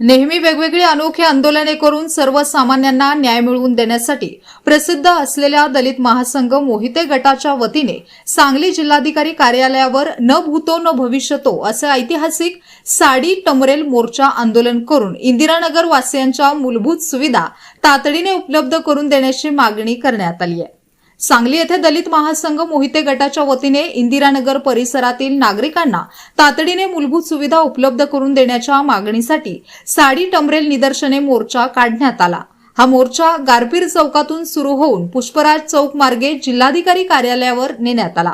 नेहमी वेगवेगळी अनोखी आंदोलने करून सर्वसामान्यांना न्याय मिळवून देण्यासाठी प्रसिद्ध असलेल्या दलित महासंघ मोहिते गटाच्या वतीने सांगली जिल्हाधिकारी कार्यालयावर न भूतो न भविष्यतो असे ऐतिहासिक साडी टमरेल मोर्चा आंदोलन करून इंदिरानगर वासियांच्या मूलभूत सुविधा तातडीने उपलब्ध करून देण्याची मागणी करण्यात आली आहे. सांगली येथे दलित महासंघ मोहिते गटाच्या वतीने इंदिरानगर परिसरातील नागरिकांना तातडीने मूलभूत सुविधा उपलब्ध करून देण्याच्या मागणीसाठी साडी टमरेल निदर्शने मोर्चा काढण्यात आला. हा मोर्चा गारपीर चौकातून सुरू होऊन पुष्पराज चौक मार्गे जिल्हाधिकारी कार्यालयावर नेण्यात आला.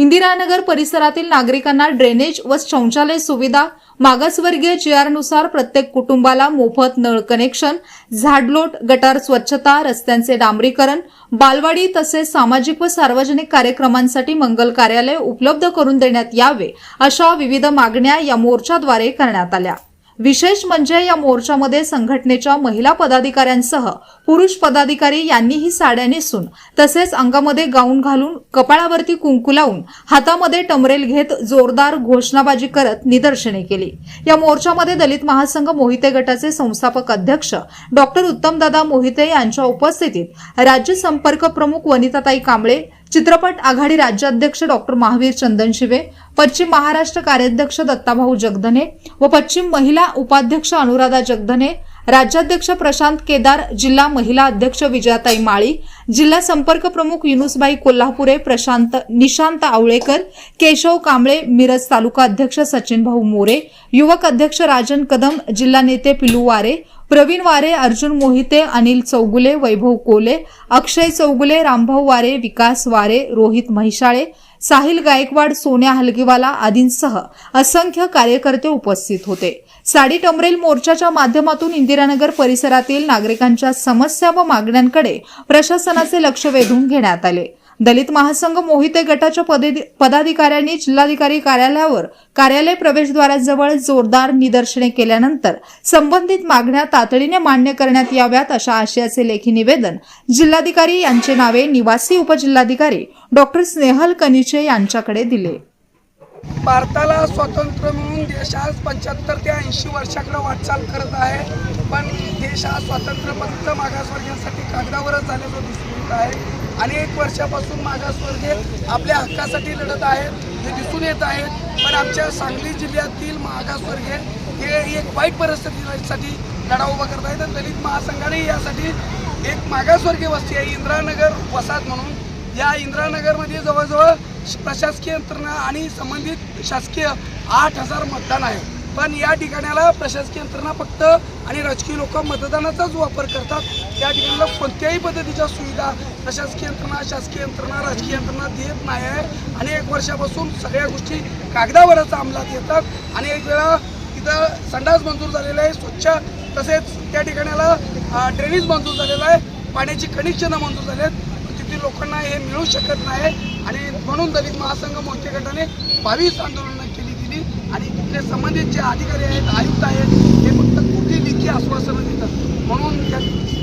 इंदिरानगर परिसरातील नागरिकांना ड्रेनेज व शौचालय सुविधा मागासवर्गीय जीआरनुसार प्रत्येक कुटुंबाला मोफत नळ कनेक्शन झाडलोट गटार स्वच्छता रस्त्यांचे डांबरीकरण बालवाडी तसेच सामाजिक व सार्वजनिक कार्यक्रमांसाठी मंगल कार्यालय उपलब्ध करून देण्यात यावे अशा विविध मागण्या या मोर्चाद्वारे करण्यात आल्या. विशेष म्हणजे या मोर्चामध्ये संघटनेच्या महिला पदाधिकाऱ्यांसह पुरुष पदाधिकारी यांनीही साड्या नेसून तसेच अंगामध्ये गाऊन घालून कपाळावरती कुंकू लावून हातामध्ये टमरेल घेत जोरदार घोषणाबाजी करत निदर्शने केली. या मोर्चामध्ये दलित महासंघ मोहिते गटाचे संस्थापक अध्यक्ष डॉक्टर उत्तमदादा मोहिते यांच्या उपस्थितीत राज्य संपर्क प्रमुख वनिताताई कांबळे चित्रपट आघाडी राज्याध्यक्ष डॉक्टर महावीर चंदन शिवे पश्चिम महाराष्ट्र कार्याध्यक्ष दत्ताभाऊ जगधने व पश्चिम महिला उपाध्यक्ष अनुराधा जगधने राज्याध्यक्ष प्रशांत केदार जिल्हा महिला अध्यक्ष विजयाताई माळी जिल्हा संपर्क प्रमुख युनुसबाई कोल्हापुरे प्रशांत निशांत आवळेकर केशव कांबळे मिरज तालुका अध्यक्ष सचिन भाऊ मोरे युवक अध्यक्ष राजन कदम जिल्हा नेते पिलू वारे प्रवीण वारे अर्जुन मोहिते अनिल चौगुले वैभव कोले अक्षय चौगुले रामभाऊ वारे विकास वारे रोहित महिषाळे साहिल गायकवाड सोन्या हलगीवाला आदींसह असंख्य कार्यकर्ते उपस्थित होते. साडी टमरेल मोर्चाच्या माध्यमातून इंदिरानगर परिसरातील नागरिकांच्या समस्या व मागण्यांकडे प्रशासनाचे लक्ष वेधून घेण्यात आले. दलित महासंघ मोहिते गटाच्या पदाधिकाऱ्यांनी जिल्हाधिकारी कार्यालयावर कार्यालय प्रवेशद्वाराजवळ जोरदार निदर्शने केल्यानंतर संबंधित मागण्या तातडीने मान्य करण्यात याव्यात अशा आशयाचे लेखी निवेदन जिल्हाधिकारी यांचे नावे निवासी उपजिल्हाधिकारी डॉक्टर स्नेहल कनिचे यांच्याकडे दिले. भारताला स्वातंत्र्य मिळून देश आज पंच्याहत्तर ते ऐंशी वर्षाकडे वाटचाल करत आहे. पण देश हा स्वातंत्र्य मागासवर्गीयांसाठी कागदावरच झाल्याचं दिसून येत आहे. अनेक वर्षापासून मागासवर्गीय आपल्या हक्कासाठी लढत आहेत हे दिसून येत आहेत पण आमच्या सांगली जिल्ह्यातील मागासवर्गीय हे एक वाईट परिस्थितीसाठी लढा उभा करत आहेत. तर दलित महासंघाने यासाठी एक मागासवर्गीय वस्ती आहे इंदिरानगर वसाहत म्हणून. या इंदिरानगरमध्ये जवळजवळ प्रशासकीय यंत्रणा आणि संबंधित शासकीय आठ हजार मतदान आहे. पण या ठिकाणाला प्रशासकीय यंत्रणा फक्त आणि राजकीय लोक मतदानाचाच वापर करतात. त्या ठिकाणाला कोणत्याही पद्धतीच्या सुविधा प्रशासकीय यंत्रणा शासकीय यंत्रणा राजकीय यंत्रणा देत नाही आहे. अनेक वर्षापासून सगळ्या गोष्टी कागदावरच अंमलात येतात. आणि एक वेळा तिथं संडास मंजूर झालेला आहे स्वच्छ तसेच त्या ठिकाणाला ड्रेनेज मंजूर झालेला आहे. पाण्याची कनेक्शनं मंजूर झाले आहेत. तिथे लोकांना हे मिळू शकत नाही. आणि म्हणून दलित महासंघ मोर्चे गटाने बावीस आंदोलनं आणि तिथले संबंधित जे अधिकारी आहेत आयुक्त आहेत हे फक्त कुठली लिखी आश्वासनं देतात? म्हणून या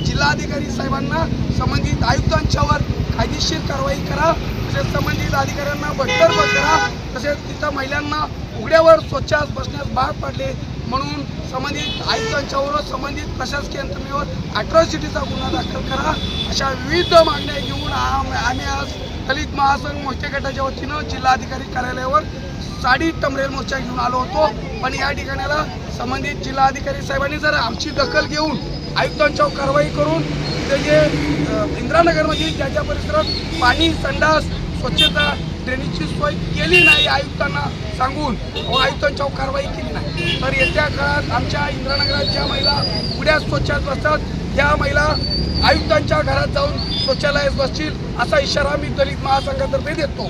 जिल्हाधिकारी साहेबांना संबंधित आयुक्तांच्यावर कायदेशीर कारवाई करा तसेच संबंधित अधिकाऱ्यांना बडतर्फ करा तसेच तिथं महिलांना उघड्यावर स्वच्छास बसण्यास भाग पाडले. म्हणून संबंधित आयुक्तांच्यावर संबंधित प्रशासकीय यंत्रणेवर अॅट्रॉसिटीचा गुन्हा दाखल करा. अशा विविध मागण्या घेऊन आम- आम्ही आज दलित महासंघ मोर्चे गटाच्या वतीनं जिल्हाधिकारी कार्यालयावर साडी टमरेल मोर्चा घेऊन आलो होतो. पण या ठिकाणाला संबंधित जिल्हाधिकारी साहेबांनी जर आमची दखल घेऊन आयुक्तांच्यावर कारवाई करून तिथे जे अ, ज्या ज्या परिसरात पाणी संडास स्वच्छता ड्रेनेजची सोय केली नाही आयुक्तांना सांगून व आयुक्तांच्यावर कारवाई केली नाही. तर येत्या काळात आमच्या इंदिरानगरात ज्या महिला उड्या स्वच्छात बसतात त्या महिला आयुक्तांच्या घरात जाऊन शौचालयात बसतील असा इशारा मी दलित महासंघातर्फे देतो.